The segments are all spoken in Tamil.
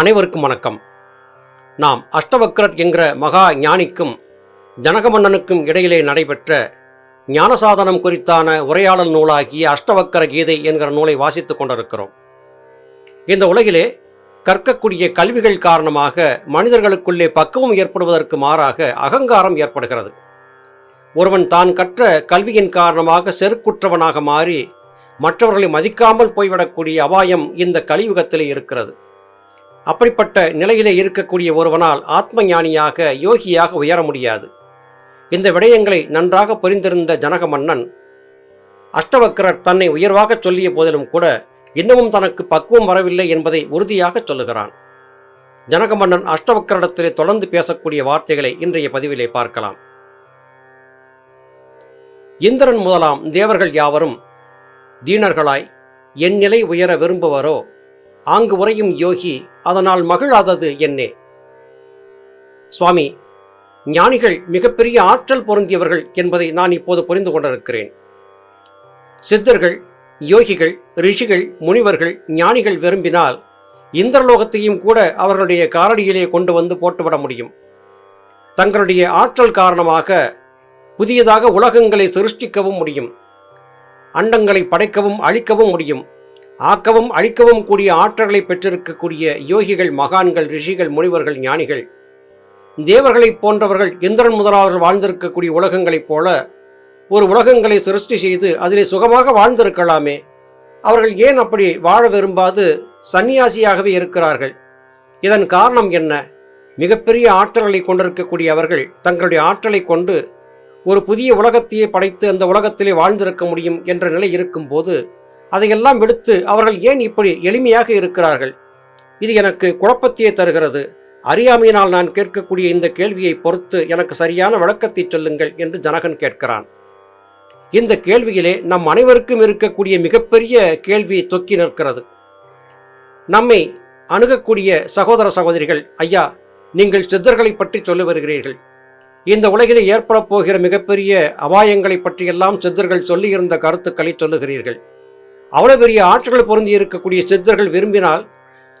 அனைவருக்கும் வணக்கம். நாம் அஷ்டவக்ரர் என்கிற மகா ஞானிக்கும் ஜனகமன்னனுக்கும் இடையிலே நடைபெற்ற ஞானசாதனம் குறித்தான உரையாடல் நூலாகிய அஷ்டவக்கர கீதை என்கிற நூலை வாசித்துக் கொண்டிருக்கிறோம். இந்த உலகிலே கற்கக்கூடிய கல்விகள் காரணமாக மனிதர்களுக்குள்ளே பக்குவம் ஏற்படுவதற்கு மாறாக அகங்காரம் ஏற்படுகிறது. ஒருவன் தான் கற்ற கல்வியின் காரணமாக செருக்குற்றவனாக மாறி மற்றவர்களை மதிக்காமல் போய்விடக்கூடிய அபாயம் இந்த கலியுகத்திலே இருக்கிறது. அப்படிப்பட்ட நிலையிலே இருக்கக்கூடிய ஒருவனால் ஆத்ம ஞானியாக யோகியாக உயர முடியாது. இந்த விடயங்களை நன்றாக புரிந்திருந்த ஜனக மன்னன் அஷ்டவக்கரர் தன்னை உயர்வாக சொல்லிய போதிலும் கூட இன்னமும் தனக்கு பக்குவம் வரவில்லை என்பதை உறுதியாக சொல்லுகிறான். ஜனக மன்னன் அஷ்டவக்கரிடத்திலே தொடர்ந்து பேசக்கூடிய வார்த்தைகளை இன்றைய பதிவிலே பார்க்கலாம். இந்திரன் முதலாம் தேவர்கள் யாவரும் தீனர்களாய் என் நிலை உயர விரும்புவரோ ஆங்கு உரையும் யோகி அதனால் மகிழாதது என்னே. சுவாமி ஞானிகள் மிகப்பெரிய ஆற்றல் பொருந்தியவர்கள் என்பதை நான் இப்போது புரிந்து கொண்டிருக்கிறேன். சித்தர்கள் யோகிகள் ரிஷிகள் முனிவர்கள் ஞானிகள் விரும்பினால் இந்திரலோகத்தையும் கூட அவர்களுடைய காலடியிலே கொண்டு வந்து போட்டுவிட முடியும். தங்களுடைய ஆற்றல் காரணமாக புதியதாக உலகங்களை சிருஷ்டிக்கவும் முடியும். அண்டங்களை படைக்கவும் அழிக்கவும் முடியும். ஆக்கவும் அழிக்கவும் கூடிய ஆற்றல்களை பெற்றிருக்கக்கூடிய யோகிகள் மகான்கள் ரிஷிகள் முனிவர்கள் ஞானிகள். தேவர்களைப் போன்றவர்கள் இந்திரன் முதலாளர்கள் வாழ்ந்திருக்கக்கூடிய உலகங்களைப் போல ஒரு உலகங்களை சிருஷ்டி செய்து அதிலே சுகமாக வாழ்ந்திருக்கலாமே. அவர்கள் ஏன் அப்படி வாழ விரும்பாது சன்னியாசியாகவே இருக்கிறார்கள்? இதன் காரணம் என்ன? மிகப்பெரிய ஆற்றல்களை கொண்டிருக்கக்கூடிய அவர்கள் தங்களுடைய ஆற்றலை கொண்டு ஒரு புதிய உலகத்தையே படைத்து அந்த உலகத்திலே வாழ்ந்திருக்க முடியும் என்ற நிலை இருக்கும்போது அதையெல்லாம் விடுத்து அவர்கள் ஏன் இப்படி எளிமையாக இருக்கிறார்கள்? இது எனக்கு குழப்பத்தையே தருகிறது. அறியாமையினால் நான் கேட்கக்கூடிய இந்த கேள்வியை பொறுத்து எனக்கு சரியான விளக்கத்தை சொல்லுங்கள் என்று ஜனகன் கேட்கிறான். இந்த கேள்வியிலே நம் அனைவருக்கும் இருக்கக்கூடிய மிகப்பெரிய கேள்வி தொக்கி நிற்கிறது. நம்மை அணுகக்கூடிய சகோதர சகோதரிகள் ஐயா நீங்கள் சித்தர்களை பற்றி சொல்லி வருகிறீர்கள். இந்த உலகிலே ஏற்படப் போகிற மிகப்பெரிய அபாயங்களை பற்றியெல்லாம் சித்தர்கள் சொல்லியிருந்த கருத்துக்களை சொல்லுகிறீர்கள். அவ்வளோ பெரிய ஆற்றல்கள் பொருந்தி இருக்கக்கூடிய சித்தர்கள் விரும்பினால்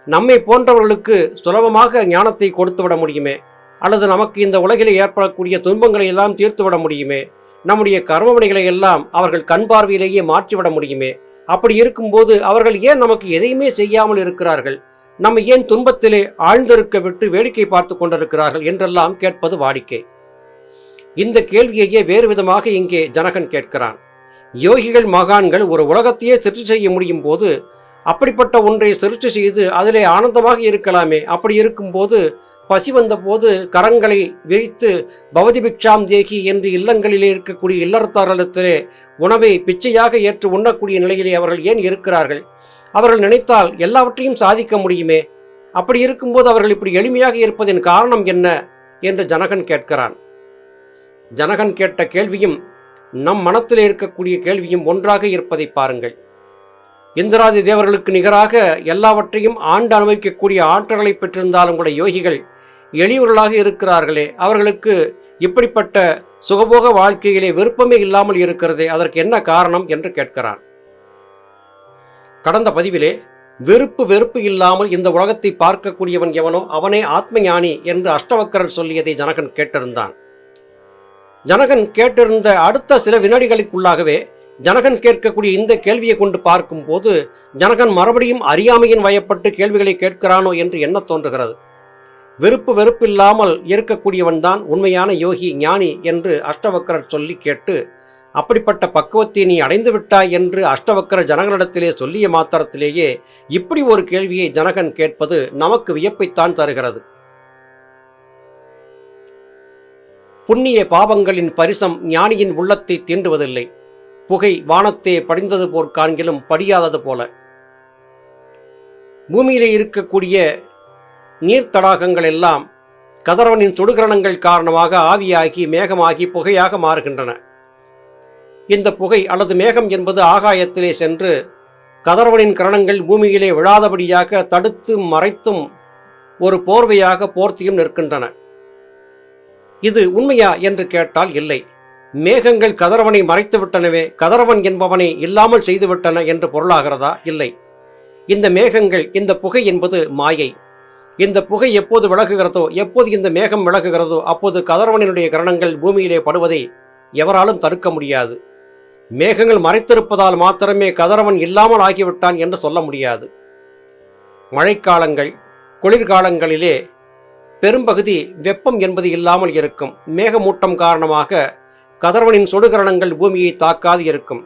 நம்மை போன்றவர்களுக்கு சுலபமாக ஞானத்தை கொடுத்து விட முடியுமே? அல்லது நமக்கு இந்த உலகில் ஏற்படக்கூடிய துன்பங்களை எல்லாம் தீர்த்து விட முடியுமே? நம்முடைய கர்மவினைகளை எல்லாம் அவர்கள் கண் பார்வையிலேயே மாற்றிவிட முடியுமே? அப்படி இருக்கும்போது அவர்கள் ஏன் நமக்கு எதையுமே செய்யாமல் இருக்கிறார்கள்? நம்ம ஏன் துன்பத்திலே ஆழ்ந்திருக்க விட்டு வேடிக்கை பார்த்து கொண்டிருக்கிறார்கள் என்றெல்லாம் கேட்பது வாடிக்கை. இந்த கேள்வியையே வேறு விதமாக இங்கே ஜனகன் கேட்கிறான். யோகிகள் மகான்கள் ஒரு உலகத்தையே சிற்று செய்ய முடியும் போது அப்படிப்பட்ட ஒன்றை சிருஷ்டி செய்து அதிலே ஆனந்தமாக இருக்கலாமே. அப்படி இருக்கும்போது பசி வந்தபோது கரங்களை விரித்து பவதி பிக்ஷாம் தேகி என்று இல்லங்களிலே இருக்கக்கூடிய இல்லறத்தாரிடத்திலே உணவை பிச்சையாக ஏற்று உண்ணக்கூடிய நிலையிலே அவர்கள் ஏன் இருக்கிறார்கள்? அவர்கள் நினைத்தால் எல்லாவற்றையும் சாதிக்க முடியுமே. அப்படி இருக்கும்போது அவர்கள் இப்படி எளிமையாக இருப்பதின் காரணம் என்ன? என்று ஜனகன் கேட்கிறான். ஜனகன் கேட்ட கேள்வியும் நம் மனத்தில் இருக்கக்கூடிய கேள்வியும் ஒன்றாக இருப்பதை பாருங்கள். இந்திராதி தேவர்களுக்கு நிகராக எல்லாவற்றையும் ஆண்டு அனுபவிக்கக்கூடிய ஆற்றல்களை பெற்றிருந்தாலும் கூட யோகிகள் எளியவர்களாக இருக்கிறார்களே. அவர்களுக்கு இப்படிப்பட்ட சுகபோக வாழ்க்கையிலே விருப்பமே இல்லாமல் இருக்கிறதே. அதற்கு என்ன காரணம் என்று கேட்கிறான் கடந்த பதிவிலே வெறுப்பு வெறுப்பு இல்லாமல் இந்த உலகத்தை பார்க்கக்கூடியவன் எவனோ அவனே ஆத்ம ஞானி என்று அஷ்டவக்கரன் சொல்லியதை ஜனகன் கேட்டிருந்தான். ஜனகன் கேட்டிருந்த அடுத்த சில வினாடிகளுக்குள்ளாகவே ஜனகன் கேட்கக்கூடிய இந்த கேள்வியை கொண்டு பார்க்கும்போது ஜனகன் மறுபடியும் அறியாமையின் வயப்பட்டு கேள்விகளை கேட்கிறானோ என்று எண்ண தோன்றுகிறது. வெறுப்பு வெறுப்பில்லாமல் இருக்கக்கூடியவன்தான் உண்மையான யோகி ஞானி என்று அஷ்டவக்கரர் சொல்லி கேட்டு அப்படிப்பட்ட பக்குவத்தை நீ அடைந்து விட்டாய் என்று அஷ்டவக்கர ஜனகனிடத்திலே சொல்லிய மாத்திரத்திலேயே இப்படி ஒரு கேள்வியை ஜனகன் கேட்பது நமக்கு வியப்பைத்தான் தருகிறது. புண்ணிய பாவங்களின் பரிசம் ஞானியின் உள்ளத்தை தீண்டுவதில்லை புகை வானத்தே படிந்தது போர் காண்கிலும் படியாதது போல. பூமியிலே இருக்கக்கூடிய நீர் தடாகங்கள் எல்லாம் கதிரவனின் சுடுகிரணங்கள் காரணமாக ஆவியாகி மேகமாகி புகையாக மாறுகின்றன. இந்த புகை அல்லது மேகம் என்பது ஆகாயத்திலே சென்று கதிரவனின் கரணங்கள் பூமியிலே விழாதபடியாக தடுத்து மறைத்தும் ஒரு போர்வையாக போர்த்தியும் நிற்கின்றன. இது உண்மையா என்று கேட்டால் இல்லை. மேகங்கள் கதிரவனை மறைத்து விட்டனவே கதிரவன் என்பவனை இல்லாமல் செய்துவிட்டன என்று பொருளாகிறதா? இல்லை. இந்த மேகங்கள் இந்த புகை என்பது மாயை. இந்த புகை எப்போது விலகுகிறதோ எப்போது இந்த மேகம் விலகுகிறதோ அப்போது கதிரவனினுடைய கிரணங்கள் பூமியிலே படுவதை எவராலும் தடுக்க முடியாது. மேகங்கள் மறைத்திருப்பதால் மாத்திரமே கதிரவன் இல்லாமல் ஆகிவிட்டான் என்று சொல்ல முடியாது. மழைக்காலங்கள் குளிர்காலங்களிலே பெரும்பகுதி வெப்பம் என்பது இல்லாமல் இருக்கும். மேகமூட்டம் காரணமாக கதர்வனின் சுடுகரணங்கள் பூமியை தாக்காது இருக்கும்.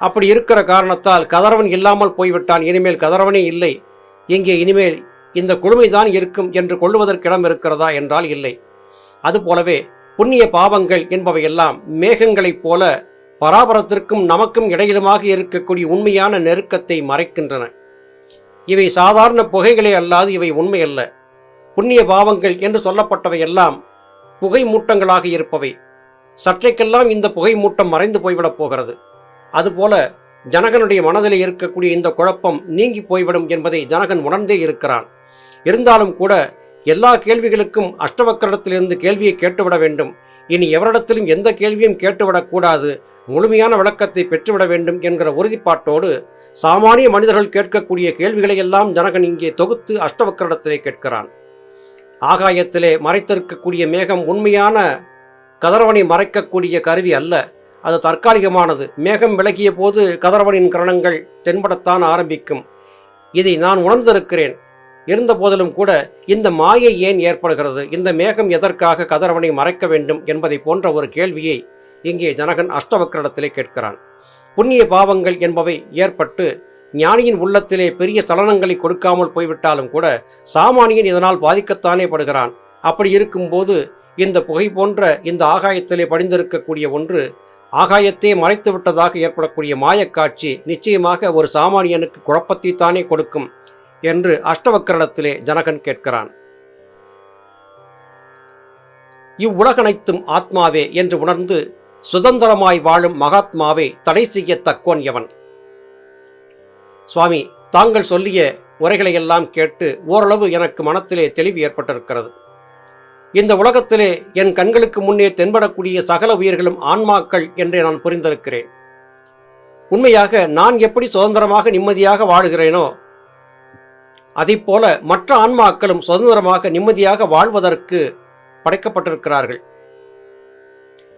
அப்படி இருக்கிற காரணத்தால் கதரவன் இல்லாமல் போய்விட்டான். இனிமேல் கதிரவனே இல்லை. இங்கே இனிமேல் இந்த குழுமைதான் இருக்கும் என்று கொள்ளுவதற்கிடம் இடம் இருக்கிறதா என்றால் இல்லை. அதுபோலவே புண்ணிய பாவங்கள் என்பவையெல்லாம் மேகங்களைப் போல பராபரத்திற்கும் நமக்கும் இடையிலுமாக இருக்கக்கூடிய உண்மையான நெருக்கத்தை மறைக்கின்றன. இவை சாதாரண புகைகளே அல்லாது இவை உண்மையல்ல. புண்ணிய பாவங்கள் என்று சொல்லப்பட்டவை எல்லாம் புகை மூட்டங்களாக இருப்பவை. சற்றைக்கெல்லாம் இந்த புகை மூட்டம் மறைந்து போய்விடப் போகிறது. அதுபோல ஜனகனுடைய மனதில் இருக்கக்கூடிய இந்த குழப்பம் நீங்கி போய்விடும் என்பதை ஜனகன் உணர்ந்தே இருக்கிறான். இருந்தாலும் கூட எல்லா கேள்விகளுக்கும் அஷ்டவக்கரிடத்திலிருந்து கேள்வியை கேட்டுவிட வேண்டும். இனி எவரிடத்திலும் எந்த கேள்வியும் கேட்டுவிடக்கூடாது முழுமையான விளக்கத்தை பெற்றுவிட வேண்டும் என்கிற உறுதிப்பாட்டோடு சாமானிய மனிதர்கள் கேட்கக்கூடிய கேள்விகளை எல்லாம் ஜனகன் இங்கே தொகுத்து அஷ்டவக்கரிடத்திலே கேட்கிறான். ஆகாயத்திலே மறைத்திருக்கக்கூடிய மேகம் உண்மையான கதிரவனை மறைக்கக்கூடிய கருவி அல்ல. அது தற்காலிகமானது. மேகம் விலகிய போது கதிரவனின் கரணங்கள் தென்படத்தான் ஆரம்பிக்கும். இதை நான் உணர்ந்திருக்கிறேன். இருந்த போதிலும் கூட இந்த மாயை ஏன் ஏற்படுகிறது? இந்த மேகம் எதற்காக கதிரவனை மறைக்க வேண்டும் என்பதை போன்ற ஒரு கேள்வியை இங்கே ஜனகன் அஷ்டவக்கரிடத்திலே கேட்கிறான். புண்ணிய பாவங்கள் என்பவை ஏற்பட்டு ஞானியின் உள்ளத்திலே பெரிய சலனங்களை கொடுக்காமல் போய்விட்டாலும் கூட சாமானியன் இதனால் பாதிக்கத்தானே படுகிறான். அப்படி இருக்கும்போது இந்த புகை போன்ற இந்த ஆகாயத்திலே படிந்திருக்கக்கூடிய ஒன்று ஆகாயத்தை மறைத்து விட்டதாக ஏற்படக்கூடிய மாயக்காட்சி நிச்சயமாக ஒரு சாமானியனுக்கு குழப்பத்தை தானே கொடுக்கும் என்று அஷ்டவக்கரிடத்திலே ஜனகன் கேட்கிறான். இவ்வுலகனைத்தும் ஆத்மாவே என்று உணர்ந்து சுதந்திரமாய் வாழும் மகாத்மாவை தடை செய்ய தக்கோன் எவன்? சுவாமி தாங்கள் சொல்லிய உரைகளை எல்லாம் கேட்டு ஓரளவு எனக்கு மனத்திலே தெளிவு ஏற்பட்டிருக்கிறது. இந்த உலகத்திலே என் கண்களுக்கு முன்னே தென்படக்கூடிய சகல உயிர்களும் ஆன்மாக்கள் என்றே நான் புரிந்திருக்கிறேன். உண்மையாக நான் எப்படி சுதந்திரமாக நிம்மதியாக வாழுகிறேனோ அதைப்போல மற்ற ஆன்மாக்களும் சுதந்திரமாக நிம்மதியாக வாழ்வதற்கு படைக்கப்பட்டிருக்கிறார்கள்.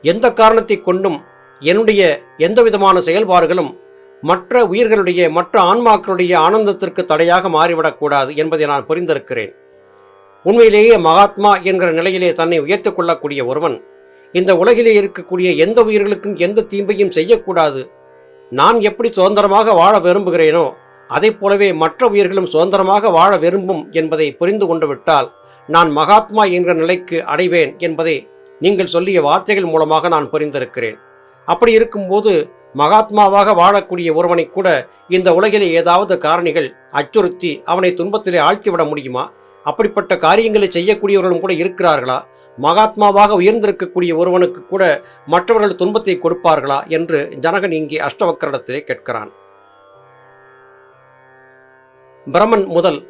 எந்த காரணத்தை கொண்டும் என்னுடைய எந்த விதமான செயல்பாடுகளும் மற்ற உயிர்களுடைய மற்ற ஆன்மாக்களுடைய ஆனந்தத்திற்கு தடையாக மாறிவிடக்கூடாது என்பதை நான் புரிந்திருக்கிறேன். உண்மையிலேயே மகாத்மா என்கிற நிலையிலே தன்னை உயர்த்திக் கொள்ளக்கூடிய ஒருவன் இந்த உலகிலே இருக்கக்கூடிய எந்த உயிர்களுக்கும் எந்த தீம்பையும் செய்யக்கூடாது. நான் எப்படி சுதந்திரமாக வாழ விரும்புகிறேனோ அதைப் போலவே மற்ற உயிர்களும் சுதந்திரமாக வாழ விரும்பும் என்பதை புரிந்து கொண்டு விட்டால் நான் மகாத்மா என்கிற நிலைக்கு அடைவேன் என்பதை நீங்கள் சொல்லிய வார்த்தைகள் மூலமாக நான் புரிந்திருக்கிறேன். அப்படி இருக்கும்போது மகாத்மாவாக வாழக்கூடிய ஒருவனை கூட இந்த உலகிலே ஏதாவது காரணிகள் அச்சுறுத்தி அவனை துன்பத்திலே ஆழ்த்திவிட முடியுமா? அப்படிப்பட்ட காரியங்களை செய்யக்கூடியவர்களும் கூட இருக்கிறார்களா? மகாத்மாவாக உயர்ந்திருக்கக்கூடிய ஒருவனுக்கு கூட மற்றவர்கள் துன்பத்தை கொடுப்பார்களா? என்று ஜனகன் இங்கே அஷ்டவக்கரிடத்திலே கேட்கிறான். பிரமன் முதல்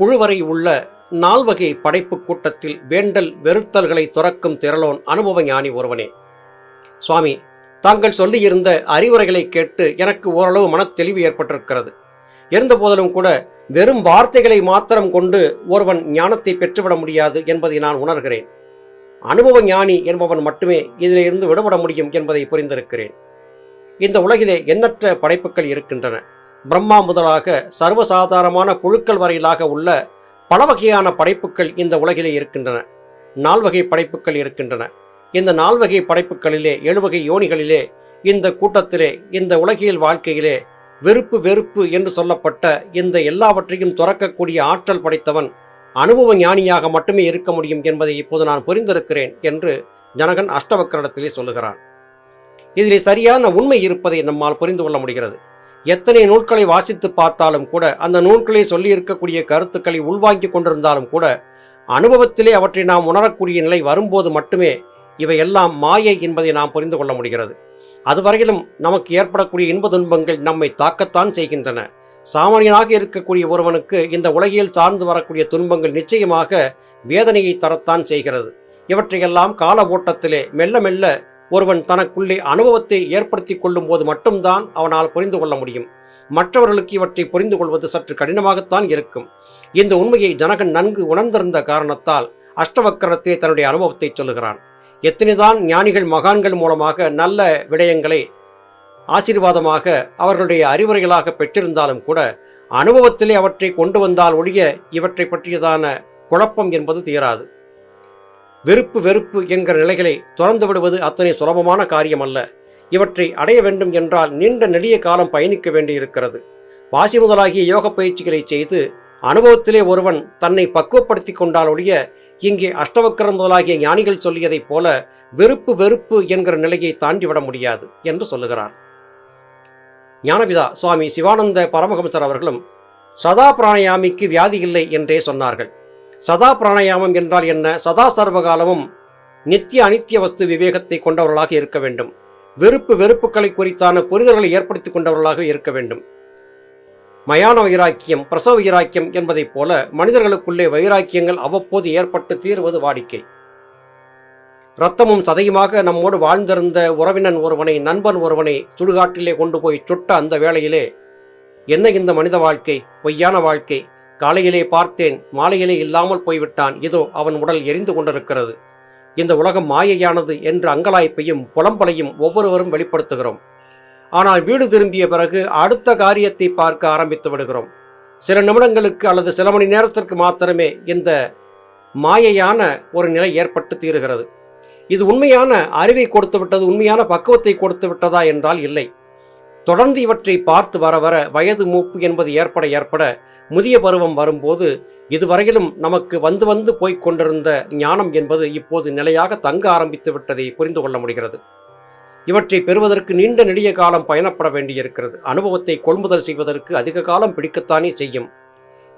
புழுவரை உள்ள நால்வகை படைப்பு கூட்டத்தில் வேண்டல் வெறுத்தல்களை துறக்கும் திரளோன் அனுபவ ஞானி ஒருவனே. சுவாமி தாங்கள் சொல்லியிருந்த அறிவுரைகளை கேட்டு எனக்கு ஓரளவு மன தெளிவு ஏற்பட்டிருக்கிறது. இருந்த போதிலும் கூட வெறும் வார்த்தைகளை மாத்திரம் கொண்டு ஒருவன் ஞானத்தை பெற்றுவிட முடியாது என்பதை நான் உணர்கிறேன். அனுபவ ஞானி என்பவன் மட்டுமே இதிலிருந்து விடுபட முடியும் என்பதை புரிந்திருக்கிறேன். இந்த உலகிலே எண்ணற்ற படைப்புகள் இருக்கின்றன. பிரம்மா முதலாக சர்வசாதாரணமான புழுக்கள் வரையிலாக உள்ள பல வகையான படைப்புகள் இந்த உலகிலே இருக்கின்றன. நால்வகை படைப்புகள் இருக்கின்றன. இந்த நால்வகை படைப்புகளிலே எழுவகை யோனிகளிலே இந்த கூட்டத்திலே இந்த உலகியல் வாழ்க்கையிலே வெறுப்பு வெறுப்பு என்று சொல்லப்பட்ட இந்த எல்லாவற்றையும் துறக்கக்கூடிய ஆற்றல் படைத்தவன் அனுபவ ஞானியாக மட்டுமே இருக்க முடியும் என்பதை இப்போது நான் புரிந்திருக்கிறேன் என்று ஜனகன் அஷ்டவக்கரிடத்திலே சொல்லுகிறான். இதிலே சரியான உண்மை இருப்பதை நம்மால் புரிந்து கொள்ள முடிகிறது. எத்தனை நூல்களை வாசித்து பார்த்தாலும் கூட அந்த நூல்களை சொல்லி இருக்கக்கூடிய கருத்துக்களை உள்வாங்கிக் கொண்டிருந்தாலும் கூட அனுபவத்திலே அவற்றை நாம் உணரக்கூடிய நிலை வரும்போது மட்டுமே இவையெல்லாம் மாயை என்பதை நாம் புரிந்து கொள்ள முடிகிறது. அதுவரையிலும் நமக்கு ஏற்படக்கூடிய இன்ப துன்பங்கள் நம்மை தாக்கத்தான் செய்கின்றன. சாமானியனாக இருக்கக்கூடிய ஒருவனுக்கு இந்த உலகில் சார்ந்து வரக்கூடிய துன்பங்கள் நிச்சயமாக வேதனையை தரத்தான் செய்கிறது. இவற்றையெல்லாம் கால ஓட்டத்திலே மெல்ல மெல்ல ஒருவன் தனக்குள்ளே அனுபவத்தை ஏற்படுத்தி கொள்ளும் போது மட்டும்தான் அவனால் புரிந்து கொள்ள முடியும். மற்றவர்களுக்கு இவற்றை புரிந்து கொள்வது சற்று கடினமாகத்தான் இருக்கும். இந்த உண்மையை ஜனகன் நன்கு உணர்ந்திருந்த காரணத்தால் அஷ்டவக்கரத்தை தன்னுடைய அனுபவத்தை சொல்லுகிறான். எத்தனைதான் ஞானிகள் மகான்கள் மூலமாக நல்ல விடயங்களை ஆசீர்வாதமாக அவர்களுடைய அறிவுரைகளாக பெற்றிருந்தாலும் கூட அனுபவத்திலே அவற்றை கொண்டு வந்தால் ஒழிய இவற்றை பற்றியதான குழப்பம் என்பது தீராது. வெறுப்பு வெறுப்பு என்கிற நிலைகளை துறந்து விடுவது அத்தனை சுலபமான காரியம் அல்ல இவற்றை அடைய வேண்டும் என்றால் நீண்ட நெடிய காலம் பயணிக்க வேண்டியிருக்கிறது. வாசி முதலாகிய யோக பயிற்சிகளை செய்து அனுபவத்திலே ஒருவன் தன்னை பக்குவப்படுத்தி கொண்டால் ஒழிய இங்கே அஷ்டவக்கரம் முதலாகிய ஞானிகள் சொல்லியதைப் போல வெறுப்பு வெறுப்பு என்கிற நிலையை தாண்டிவிட முடியாது என்று சொல்லுகிறார். ஞானபிதா சுவாமி சிவானந்த பரமஹம்சர் அவர்களும் சதா பிராணயாமிக்கு வியாதி இல்லை என்றே சொன்னார்கள். சதா பிராணயாமம் என்றால் என்ன? சதா சர்வகாலமும் நித்திய அனித்திய வஸ்து விவேகத்தை கொண்டவர்களாக இருக்க வேண்டும். வெறுப்பு வெறுப்புகளை குறித்தான புரிதல்களை ஏற்படுத்திக் கொண்டவர்களாக இருக்க வேண்டும். மயான வைராக்கியம் பிரசவ வைராக்கியம் என்பதைப் போல மனிதர்களுக்குள்ளே வைராக்கியங்கள் அவ்வப்போது ஏற்பட்டு தீர்வது வாடிக்கை. இரத்தமும் சதையுமாக நம்மோடு வாழ்ந்திருந்த உறவினன் ஒருவனை நண்பன் ஒருவனை சுடுகாட்டிலே கொண்டு போய் சுட்ட அந்த வேளையிலே என்ன இந்த மனித வாழ்க்கை? பொய்யான வாழ்க்கை. காலையிலே பார்த்தேன் மாலையிலே இல்லாமல் போய்விட்டான். இதோ அவன் உடல் எரிந்து கொண்டிருக்கிறது. இந்த உலகம் மாயையானது என்ற அங்கலாய்ப்பையும் புலம்பலையும் ஒவ்வொருவரும் வெளிப்படுத்துகிறோம். ஆனால் வீடு திரும்பிய பிறகு அடுத்த காரியத்தை பார்க்க ஆரம்பித்து விடுகிறோம். சில நிமிடங்களுக்கு அல்லது சில மணி நேரத்திற்கு மாத்திரமே இந்த மாயையான ஒரு நிலை ஏற்பட்டு தீருகிறது. இது உண்மையான அறிவை கொடுத்து விட்டது உண்மையான பக்குவத்தை கொடுத்து விட்டதா என்றால் இல்லை. தொடர்ந்து இவற்றை பார்த்து வர வர வயது மூப்பு என்பது ஏற்பட ஏற்பட முதிய பருவம் வரும்போது இதுவரையிலும் நமக்கு வந்து வந்து போய்க் கொண்டிருந்த ஞானம் என்பது இப்போது நிலையாக தங்க ஆரம்பித்து விட்டதை புரிந்து கொள்ள முடிகிறது. இவற்றை பெறுவதற்கு நீண்ட நெடிய காலம் பயணப்பட வேண்டியிருக்கிறது. அனுபவத்தை கொள்முதல் செய்வதற்கு அதிக காலம் பிடிக்கத்தானே செய்யும்.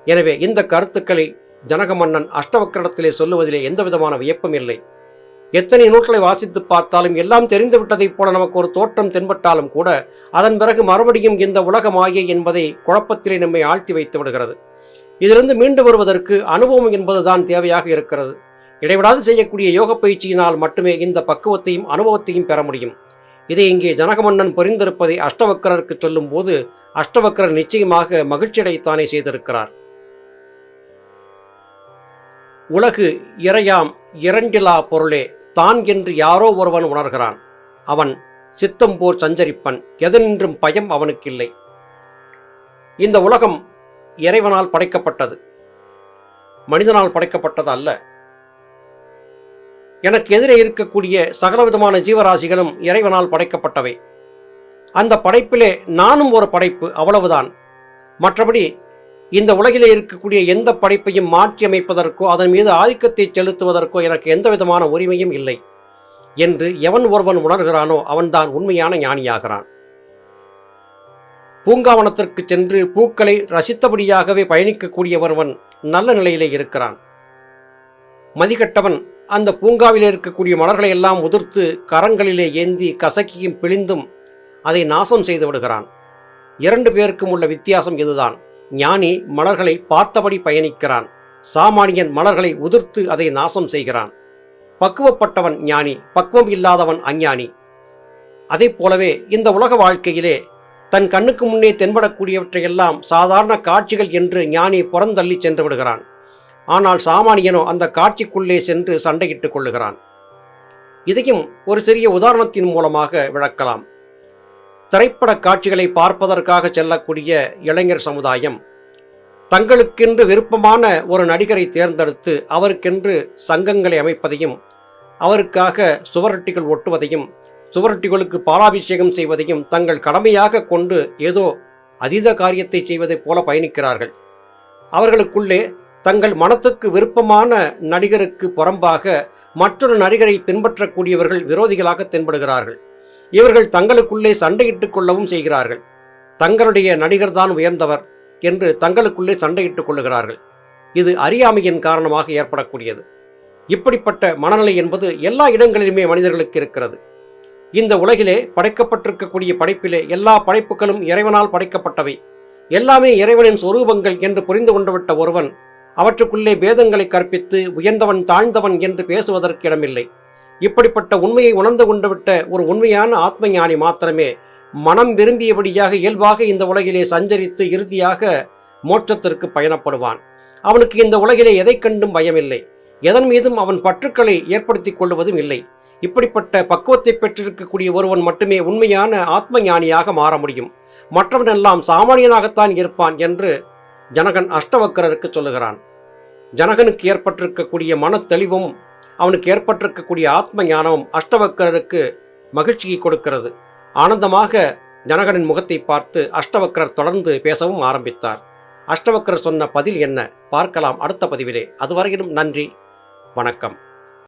எனவே இந்த கருத்துக்களை ஜனக மன்னன் அஷ்டவக்கரத்திலே சொல்லுவதிலே எந்தவிதமான வியப்பும் இல்லை. எத்தனை நூல்களை வாசித்து பார்த்தாலும் எல்லாம் தெரிந்து விட்டதைப் போல நமக்கு ஒரு தோற்றம் தென்பட்டாலும் கூட அதன் பிறகு மறுபடியும் இந்த உலகமாய என்பதை குழப்பத்திலே நம்மை ஆழ்த்தி வைத்து விடுகிறது. இதிலிருந்து மீண்டு வருவதற்கு அனுபவம் என்பதுதான் தேவையாக இருக்கிறது. இடைவிடாது செய்யக்கூடிய யோக பயிற்சியினால் மட்டுமே இந்த பக்குவத்தையும் அனுபவத்தையும் பெற முடியும். இதை இங்கே ஜனகமன்னன் புரிந்திருப்பதை அஷ்டவக்கரருக்கு சொல்லும் போது அஷ்டவக்கரர் நிச்சயமாக மகிழ்ச்சியடைத்தானே செய்திருக்கிறார். உலகு இறையாம் இரண்டிலா பொருளே தான் என்று யாரோ ஒருவன் உணர்கிறான். அவன் சித்தம் போர் சஞ்சரிப்பன் எதனின்றும் பயம் அவனுக்கில்லை. இந்த உலகம் இறைவனால் படைக்கப்பட்டது. மனிதனால் படைக்கப்பட்டது அல்ல எனக்கு எதிரே இருக்கக்கூடிய சகலவிதமான ஜீவராசிகளும் இறைவனால் படைக்கப்பட்டவை. அந்த படைப்பிலே நானும் ஒரு படைப்பு அவ்வளவுதான். மற்றபடி இந்த உலகிலே இருக்கக்கூடிய எந்த படைப்பையும் மாற்றி அமைப்பதற்கோ அதன் மீது ஆதிக்கத்தை செலுத்துவதற்கோ எனக்கு எந்த விதமான உரிமையும் இல்லை என்று எவன் ஒருவன் உணர்கிறானோ அவன்தான் உண்மையான ஞானியாகிறான். பூங்காவனத்திற்கு சென்று பூக்களை ரசித்தபடியாகவே பயணிக்கக்கூடிய ஒருவன் நல்ல நிலையிலே இருக்கிறான். மதிகட்டவன் அந்த பூங்காவிலே இருக்கக்கூடிய மலர்களை எல்லாம் உதிர்த்து கரங்களிலே ஏந்தி கசக்கியும் பிழிந்தும் அதை நாசம் செய்து விடுகிறான். இரண்டு பேருக்கும் உள்ள வித்தியாசம் இதுதான் ஞானி மலர்களை பார்த்தபடி பயணிக்கிறான். சாமானியன் மலர்களை உதிர்த்து அதை நாசம் செய்கிறான். பக்குவப்பட்டவன் ஞானி பக்குவம் இல்லாதவன் அஞ்ஞானி. அதைப் போலவே இந்த உலக வாழ்க்கையிலே தன் கண்ணுக்கு முன்னே தென்படக்கூடியவற்றையெல்லாம் சாதாரண காட்சிகள் என்று ஞானி புறந்தள்ளி சென்று விடுகிறான். ஆனால் சாமானியனோ அந்த காட்சிக்குள்ளே சென்று சண்டையிட்டுக் கொள்ளுகிறான். இதையும் ஒரு சிறிய உதாரணத்தின் மூலமாக விளக்கலாம். திரைப்பட காட்சிகளை பார்ப்பதற்காக செல்லக்கூடிய இளைஞர் சமுதாயம் தங்களுக்கென்று விருப்பமான ஒரு நடிகரை தேர்ந்தெடுத்து அவருக்கென்று சங்கங்களை அமைப்பதையும் அவருக்காக சுவரொட்டிகள் ஒட்டுவதையும் சுவரொட்டிகளுக்கு பாலாபிஷேகம் செய்வதையும் தங்கள் கடமையாக கொண்டு ஏதோ அதீத காரியத்தை செய்வதைப் போல பயணிக்கிறார்கள். அவர்களுக்குள்ளே தங்கள் மனத்துக்கு விருப்பமான நடிகருக்கு புறம்பாக மற்றொரு நடிகரை பின்பற்றக்கூடியவர்கள் விரோதிகளாக தென்படுகிறார்கள். இவர்கள் தங்களுக்குள்ளே சண்டையிட்டுக் கொள்ளவும் செய்கிறார்கள். தங்களுடைய நடிகர்தான் உயர்ந்தவர் என்று தங்களுக்குள்ளே சண்டையிட்டுக் கொள்ளுகிறார்கள். இது அறியாமையின் காரணமாக ஏற்படக்கூடியது. இப்படிப்பட்ட மனநிலை என்பது எல்லா இடங்களிலுமே மனிதர்களுக்கு இருக்கிறது. இந்த உலகிலே படைக்கப்பட்டிருக்கக்கூடிய படைப்பிலே எல்லா படைப்புகளும் இறைவனால் படைக்கப்பட்டவை. எல்லாமே இறைவனின் சொரூபங்கள் என்று புரிந்து கொண்டுவிட்ட ஒருவன் அவற்றுக்குள்ளே பேதங்களை கற்பித்து உயர்ந்தவன் தாழ்ந்தவன் என்று பேசுவதற்கு இடமில்லை. இப்படிப்பட்ட உண்மையை உணர்ந்து கொண்டுவிட்ட ஒரு உண்மையான ஆத்ம ஞானி மாத்திரமே மனம் விரும்பியபடியாக இயல்பாக இந்த உலகிலே சஞ்சரித்து இறுதியாக மோட்சத்திற்கு பயணப்படுவான். அவனுக்கு இந்த உலகிலே எதை கண்டும் பயமில்லை. எதன் மீதும் அவன் பற்றுக்களை ஏற்படுத்திக் கொள்வதும் இல்லை. இப்படிப்பட்ட பக்குவத்தை பெற்றிருக்கக்கூடிய ஒருவன் மட்டுமே உண்மையான ஆத்ம ஞானியாக மாற முடியும். மற்றவனெல்லாம் சாமானியனாகத்தான் இருப்பான் என்று ஜனகன் அஷ்டவக்கரருக்கு சொல்லுகிறான். ஜனகனுக்கு ஏற்பட்டிருக்கக்கூடிய மன தெளிவும் அவனுக்கு ஏற்பட்டிருக்கக்கூடிய ஆத்ம ஞானமும் அஷ்டவக்கரருக்கு மகிழ்ச்சியை கொடுக்கிறது. ஆனந்தமாக ஜனகனின் முகத்தை பார்த்து அஷ்டவக்கரர் தொடர்ந்து பேசவும் ஆரம்பித்தார். அஷ்டவக்கரர் சொன்ன பதில் என்ன? பார்க்கலாம் அடுத்த பதிவிலே. அதுவரையிலும் நன்றி. வணக்கம்.